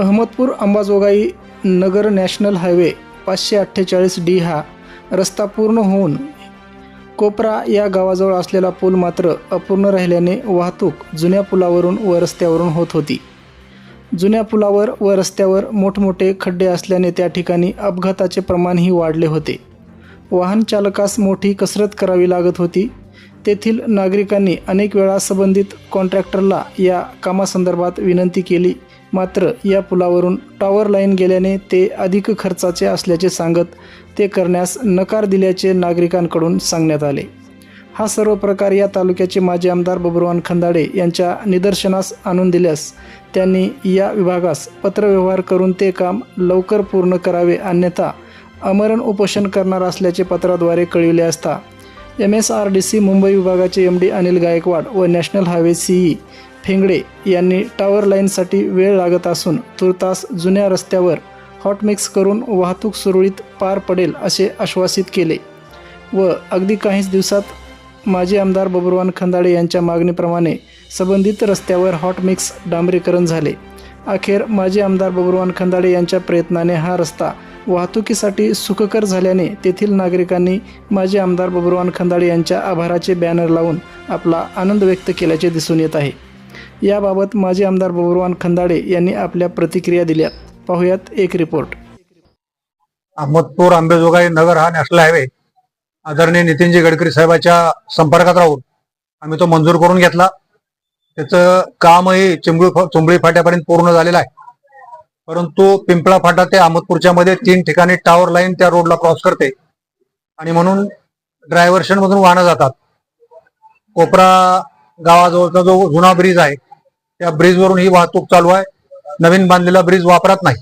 Ahmadpur Ambajogai Nagar national highway पाचशे अठ्ठेचाळीस D हा रस्ता पूर्ण होऊन कोपरा या गावाजवळ असलेला पूल मात्र अपूर्ण राहिल्याने वाहतूक जुन्या पुलावरून व रस्त्यावरून होत होती. जुन्या पुलावर व रस्त्यावर मोठमोठे खड्डे असल्याने त्या ठिकाणी अपघाताचे प्रमाणही वाढले होते. वाहन चालकास मोठी कसरत करावी लागत होती. तेथील नागरिकांनी अनेक वेळा संबंधित कॉन्ट्रॅक्टरला या कामासंदर्भात विनंती केली मात्र या पुलावरून टॉवर लाईन गेल्याने ते अधिक खर्चाचे असल्याचे सांगत ते करण्यास नकार दिल्याचे नागरिकांकडून सांगण्यात आले. हा सर्व प्रकार या तालुक्याचे माजी आमदार बबुरवान खंदाडे यांच्या निदर्शनास आणून दिल्यास त्यांनी या विभागास पत्रव्यवहार करून ते काम लवकर पूर्ण करावे अन्यथा अमरण उपोषण करणार असल्याचे पत्राद्वारे कळविले असता M S R D C Mumbai विभागाचे एम डी अनिल गायकवाड व नॅशनल हायवे सीई फेंगडे यांनी टावर लाईनसाठी वेळ लागत असून तुर्तास जुन्या रस्त्यावर हॉट मिक्स करून वाहतूक सुरळीत पार पडेल असे आश्वासित केले. व अगदी काहीच दिवसात माजी आमदार बबुरवान खंदाडे यांच्या मागणीप्रमाणे संबंधित रस्त्यावर हॉट मिक्स डांबरीकरण झाले. अखेर माजी आमदार बबुरवान खंदाडे यांच्या प्रयत्नाने हा रस्ता वाहतुकीसाठी सुखकर झाल्याने तेथील नागरिकांनी माजी आमदार बबुरवान खंदाडे यांच्या आभाराचे बॅनर लावून आपला आनंद व्यक्त केल्याचे दिसून येत आहे. याबाबत माजी आमदार बबुरवान खंदाडे यांनी आपल्या प्रतिक्रिया दिल्या. पाहुयात एक रिपोर्ट अहमदपूर आंबेजोगाई नगर हा नॅशनल हायवे. आदरणीय नितीनजी गडकरी साहेबाच्या संपर्कात राहून आम्ही तो मंजूर करून घेतला. त्याचं कामही चिंबळी चुंबळी फाट्यापर्यंत पूर्ण झालेलं आहे. परंतु पिंपळा फाटा ते अहमदपूरच्या मध्ये तीन ठिकाणी टावर लाईन त्या रोडला क्रॉस करते. आणि म्हणून ड्रायव्हर्शन मधून वाहनं जातात. कोपरा गावाजवळचा जो जुना ब्रिज आहे त्या ब्रिजवरून ही वाहतूक चालू आहे. नवीन बांधलेला ब्रिज वापरत नाही.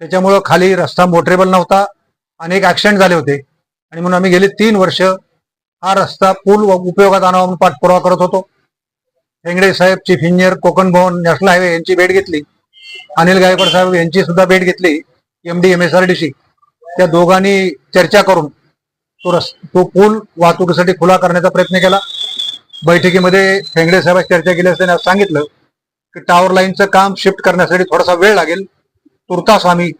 त्याच्यामुळं खाली रस्ता मोटरेबल नव्हता. अनेक ऍक्सिडेंट झाले होते. आणि म्हणून आम्ही गेले तीन वर्ष हा रस्ता पूल उपयोगात आणावा म्हणून पाठपुरावा करत होतो. हेंगडे साहेब chief engineer Konkan Bhavan national highway यांची भेट घेतली. अनिल गायकवाड साहेब यांची सुद्धा भेट घेतली MD M S R D C त्या दोघांनी चर्चा करून तो रस तो पूल वाहतुकीसाठी खुला करण्याचा प्रयत्न केला. बैठकीमध्ये फेंगडे साहेब चर्चा केली असताना सांगितलं की टावर लाईनचं काम शिफ्ट करण्यासाठी थोडासा वेळ लागेल. तुर्तास आम्ही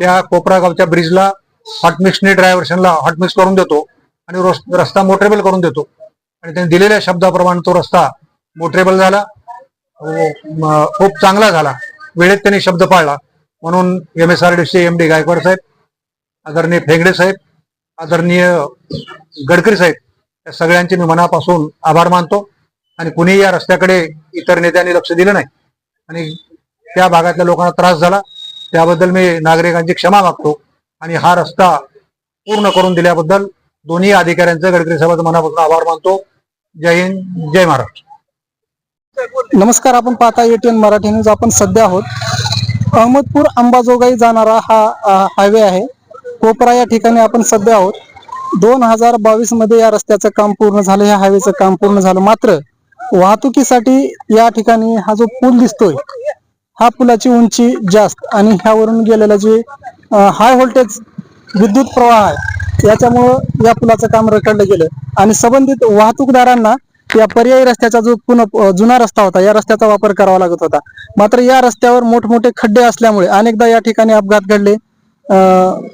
त्या कोपरागावच्या ब्रिजला हॉटमिक्सने ड्रायव्हर्शनला हॉटमिक्स करून देतो आणि रोस- रस्ता मोटरेबल करून देतो. आणि त्यांनी दिलेल्या शब्दाप्रमाणे तो रस्ता मोटरेबल झाला. हो, खूप चांगला झाला. वेळेत त्यांनी शब्द पाळला. म्हणून M S R D C M D Gaikwad साहेब आदरणीय फेंगडे साहेब आदरणीय गडकरी साहेब या सगळ्यांचे मी मनापासून आभार मानतो आणि कुणीही या रस्त्याकडे इतर नेत्यांनी लक्ष दिलं नाही आणि त्या भागातल्या लोकांना त्रास झाला त्याबद्दल मी नागरिकांची क्षमा मागतो आणि हा रस्ता पूर्ण करून दिल्याबद्दल दोन्ही अधिकाऱ्यांचं गडकरी साहेबांचं मनापासून आभार मानतो. जय हिंद जय महाराष्ट्र. नमस्कार आपण पाहता एटीएन मराठी न्यूज. आपण सध्या आहोत. अहमदपूर अंबाजोगाई जाणारा हा हायवे आहे. कोपरा या ठिकाणी आपण सध्या आहोत. दोन हजार बावीसमध्ये या रस्त्याचं काम पूर्ण झालं या हायवेचं काम पूर्ण झालं. मात्र वाहतुकीसाठी या ठिकाणी हा जो पूल दिसतोय हा पुलाची उंची जास्त आणि ह्यावरून गेलेला जे हाय व्होल्टेज विद्युत प्रवाह आहे याच्यामुळं या पुलाचं काम रखडलं गेलं. आणि संबंधित वाहतूकदारांना या पर्यायी रस्त्याचा जो पुन्हा जुना रस्ता होता या रस्त्याचा वापर करावा लागत होता. मात्र या रस्त्यावर मोठमोठे खड्डे असल्यामुळे अनेकदा या ठिकाणी अपघात घडले. अं,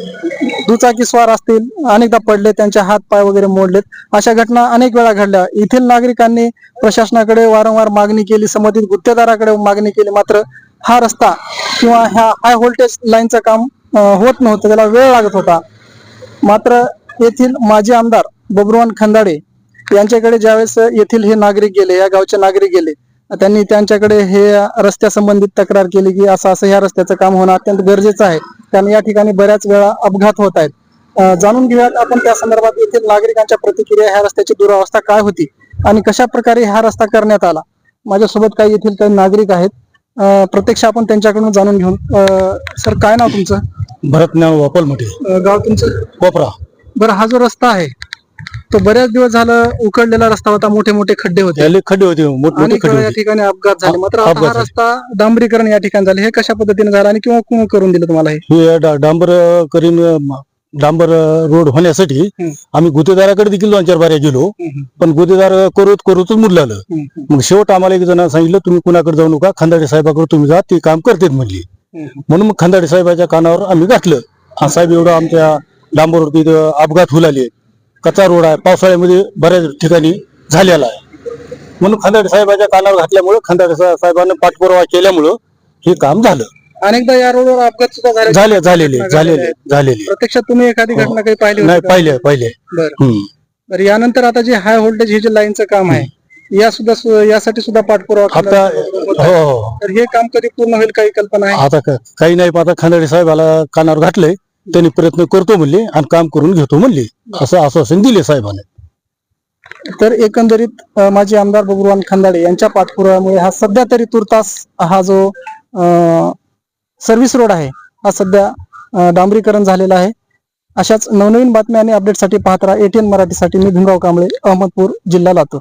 असतील अनेकदा पडले त्यांचे हात पाय वगैरे मोडलेत अशा घटना अनेक वेळा घडल्या. येथील नागरिकांनी प्रशासनाकडे वारंवार मागणी केली संबंधित गुत्तेदाराकडे मागणी केली. मात्र हा रस्ता किंवा ह्या हाय व्होल्टेज लाईनचं काम होत नव्हतं त्याला वेळ लागत होता. मात्र येथील माजी आमदार बबरुवान खंदाडे यांच्याकडे ज्यावेळेस येथील हे नागरिक गेले या गावचे नागरिक गेले त्यांनी त्यांच्याकडे हे रस्त्या संबंधित तक्रार केली की असं असं ह्या रस्त्याचं काम होणं अत्यंत गरजेचं आहे. कारण या ठिकाणी बऱ्याच वेळा अपघात होत आहेत. जाणून घेऊयात आपण त्या संदर्भात येथील नागरिकांच्या प्रतिक्रिया ह्या रस्त्याची दुरावस्था काय होती आणि कशा प्रकारे हा रस्ता करण्यात आला. माझ्यासोबत काही येथील काही नागरिक आहेत. प्रत्यक्ष आपण त्यांच्याकडून जाणून घेऊन सर काय नाव तुमचं? भरत नाव वापल मोठे गाव तुमचं? कोपरा. बरं हा जो रस्ता आहे तो बऱ्याच दिवस झालं उकडलेला रस्ता होता मोठे मोठे खड्डे होते. खड्डे होते मोठमोठे अनेक खड्डे वेळा या होते. ठिकाणी अपघात झाले. मात्र आता अपघात हा झाले. रस्ता डांबरीकरण या ठिकाणी झाले. हे कशा पद्धतीने झालं आणि किंवा कोण करून दिलं तुम्हाला हे? हे डा- डांबर करीन म- डांबर रोड होण्यासाठी हम्म. आम्ही गुत्तेदाराकडे देखील दोन चार बाऱ्या गेलो. पण गुत्तेदार करूत करूतच मुरलेलं मग शेवट आम्हाला एक जण सांगितलं तुम्ही कुणाकडे जाऊ नका खंदाडे साहेबाकडे तुम्ही जा ते काम करतेत म्हणली. म्हणून मग खंदाडे साहेबाच्या कानावर आम्ही घातलं. हा साहेब एवढं आमच्या डांबरवरती इथं अपघात होऊ लागले. कच्चा रोड आहे. पावसाळ्यामध्ये बऱ्याच ठिकाणी झालेला आहे. म्हणून खंदाडे साहेबाच्या कानावर घातल्यामुळं खंदाडे साहेबांनी पाठपुरावा केल्यामुळं हे काम झालं. अनेकदा या रोडवर अपघात सुद्धा झाले. झाले झालेले झालेले झालेले. प्रत्यक्षात तुम्ही एखादी घटना काही पाहिली नाही? पहिले पहिले बरं. तर यानंतर आता जे हाय व्होल्टेज हे जे लाईनचं काम आहे या सुद्धा यासाठी सुद्धा पाठपुरावा आता. हो हो. तर हे काम कधी पूर्ण होईल काही कल्पना आहे? आता काही नाही आता खंदाडे साहेबाला कानावर घातलंय. त्यांनी प्रयत्न करतो म्हणले आणि काम करून घेतो म्हणले. असं आश्वासन दिले साहेबांनी. तर एकंदरीत माजी आमदार बबुरवान खंदाडे यांच्या पाठपुरामुळे हा सध्या तरी तुर्तास हा जो सर्व्हिस रोड आहे हा सध्या डांबरीकरण झालेला आहे. अशाच नवनवीन बातम्या आणि अपडेटसाठी पाहत राहा एटीएन मराठीसाठी मी भीमराव कांबळे अहमदपूर जिल्हा लातूर.